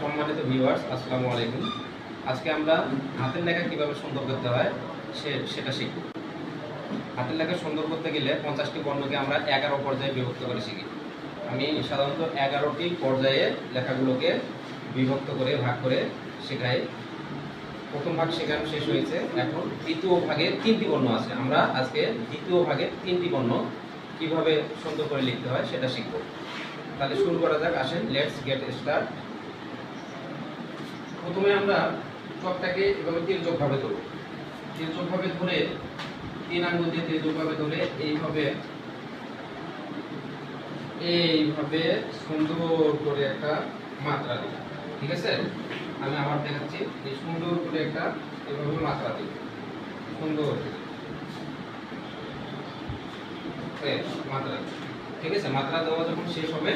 সম্মানিত ভিউয়ার্স আসসালামু আলাইকুম। আজকে আমরা হাতের লেখা কীভাবে সুন্দর করতে হয় সে, সেটা শিখব। হাতের লেখা সুন্দর করতে গেলে পঞ্চাশটি বর্ণকে আমরা এগারো পর্যায়ে বিভক্ত করে শিখি। আমি সাধারণত এগারোটি পর্যায়ে লেখাগুলোকে বিভক্ত করে, ভাগ করে শেখাই। প্রথম ভাগ শেখানো শেষ হয়েছে। এখন দ্বিতীয় ভাগে তিনটি বর্ণ আছে। আমরা আজকে দ্বিতীয় ভাগে তিনটি বর্ণ কীভাবে সুন্দর করে লিখতে হয় সেটা শিখব। তাহলে শুরু করা যাক। আসেন লেটস গেট স্টার্ট প্রথমে আমরা চকটাকে এভাবে তির্যকভাবে ধরব। তির্যকভাবে ধরে তিন আঙ্গুল দিয়ে তির্যকভাবে ধরে এইভাবে এইভাবে সুন্দর করে একটা মাত্রা দিই ঠিক আছে? আমি আবার দেখাচ্ছি, এই সুন্দর করে একটা এইভাবে মাত্রা দিই সুন্দর মাত্রা। ঠিক আছে? মাত্রা দেওয়া যখন শেষ হবে,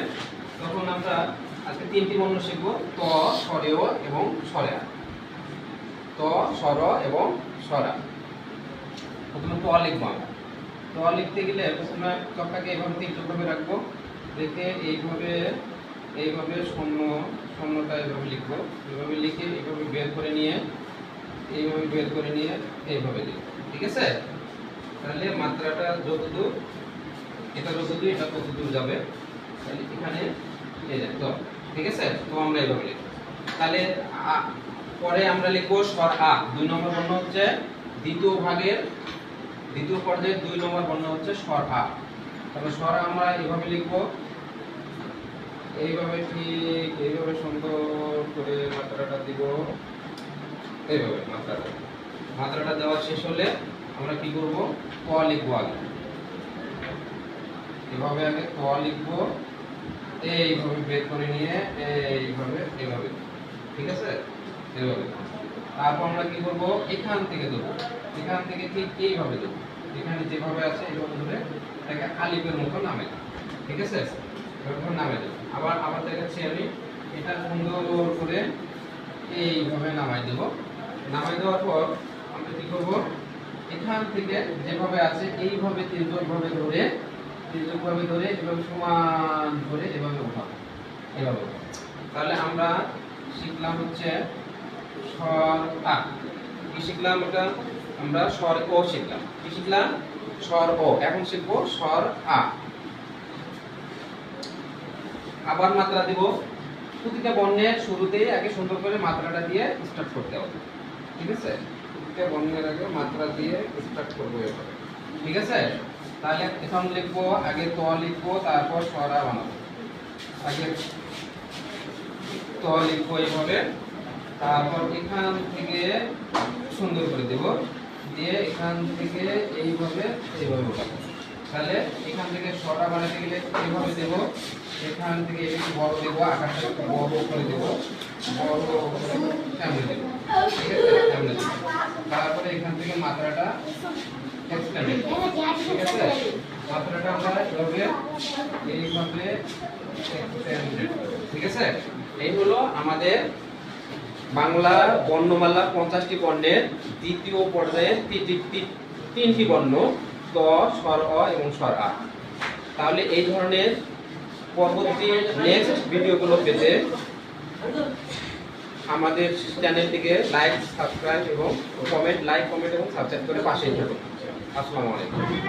তখন আমরা আজকে তিনটি বর্ণ শিখব। ত স্বরেয় এবং স্বরা ত স্বর এবং স্বরা প্রথমে ত লিখব আমরা। ত লিখতে গেলে প্রথমে চকটাকে এইভাবে তিনভাবে রাখব। রেখে এইভাবে এইভাবে শূন্য, শূন্যটা এইভাবে লিখব। এইভাবে লিখে এইভাবে বের করে নিয়ে, এইভাবে বের করে নিয়ে এইভাবে লিখব। ঠিক আছে? তাহলে মাত্রাটা যতদূর, এটা যতদূর, এটা ততদূর যাবে। তাহলে এখানে এই তো। ঠিক আছে? তো আমরা এইভাবে লিখব তাহলে পরে আমরা লিখব স্বর আ। দুই নম্বর বর্ণ হচ্ছে দ্বিতীয় ভাগের, দ্বিতীয় পর্যায়ে দুই নম্বর বর্ণ হচ্ছে স্বর আ। তাহলে স্বর আমরা এইভাবে লিখব। এইভাবে ঠিক, এইভাবে সুন্দর করে মাত্রাটা দিব। এইভাবে মাত্রাটা। মাত্রাটা দেওয়া শেষ হলে আমরা কি করব? ক লিখব আগে। এভাবে আগে ক লিখব। এইভাবে বের করে নিয়ে এইভাবে এভাবে ঠিক আছে? এভাবে তারপর আমরা কি করব? এখান থেকে দেবো। এখান থেকে ঠিক এইভাবে দেবো। এখানে যেভাবে আছে, এইভাবে ধরে এটাকে আলিফের মতো নামে। ঠিক আছে? এরকম নামে দেবো। আবার আবার দেখাচ্ছি আমি। এটা সুন্দর করে এইভাবে নামাই দেব। নামাই দেওয়ার পর আমরা কি করব? এখান থেকে যেভাবে আছে, এইভাবে তির্যকভাবে ধরে তির্যকভাবে ধরে এভাবে সমান ধরে এভাবে উঠাবো এভাবে। তাহলে আমরা শিখলাম হচ্ছে স্বর আ। কি শিখলাম এটা আমরা স্বর ও শিখলাম। কি শিখলাম? স্বর ও। এখন শিখব স্বর আ। আবার মাত্রা দিব। প্রতিটা বর্ণের শুরুতেই আগে সুন্দর করে মাত্রাটা দিয়ে স্টার্ট করতে হবে। ঠিক আছে? প্রতিটা বর্ণের আগে মাত্রা দিয়ে স্টার্ট করব এভাবে ঠিক আছে? তাহলে এখন লিখব, আগে ত লিখব, তারপর সরা বানাবো। আগে ত লিখব এইভাবে। তারপর এখান থেকে সুন্দর করে দেব। দিয়ে এখান থেকে এইভাবে এইভাবে উঠাবো তাহলে এখান থেকে সরা বানাতে গেলে এইভাবে দেব। এখান থেকে একটু বড় দেবো, আকাশটা একটু বড় করে দেব। বড় সামনে দেব। ঠিক আছে তারপরে এখান থেকে মাত্রাটা ঠিক আছে মাত্রাটা আমরা এভাবে ঠিক আছে এই হলো আমাদের বাংলা বর্ণমালা পঞ্চাশটি বর্ণের দ্বিতীয় পর্যায়ে তিনটি বর্ণ ত স্বর অ এবং স্বর আ তাহলে এই ধরনের পরবর্তী নেক্সট ভিডিওগুলো পেতে আমাদের চ্যানেলটিকে লাইক সাবস্ক্রাইব এবং কমেন্ট লাইক কমেন্ট এবং সাবস্ক্রাইব করে পাশেই থাকুন। আসসালামু আলাইকুম